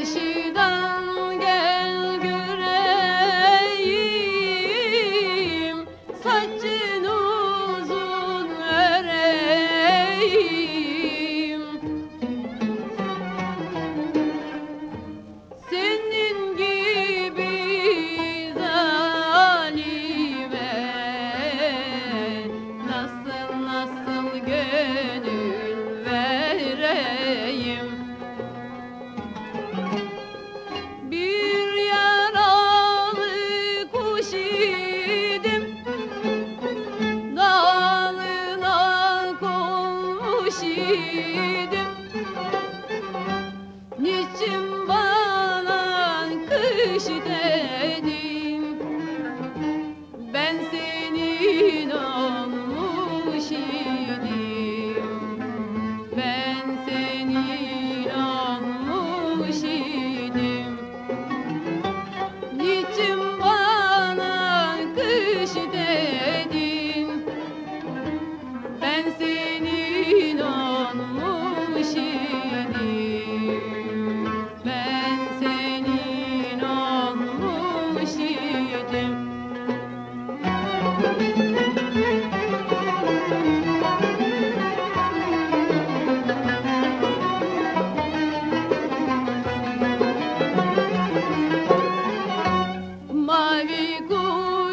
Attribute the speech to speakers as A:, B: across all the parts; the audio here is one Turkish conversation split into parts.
A: karışır Mürşidim Niçin bana kış dedin? Ben senin olmuş idim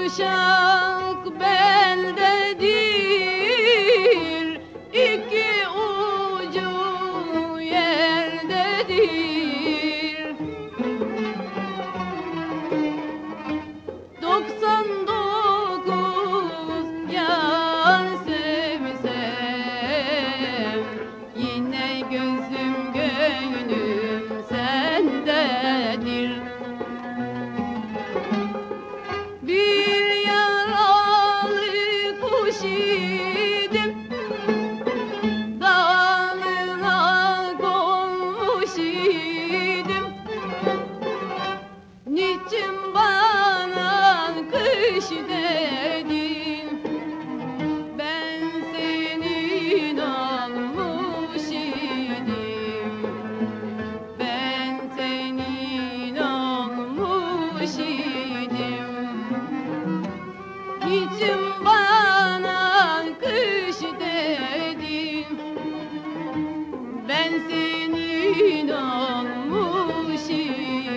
A: Uşak beldedir, iki ucu yerdedir. Kışım bana kış dedin Ben senin almış Ben senin almış idim. Bana kış dedin Ben senin almış idim.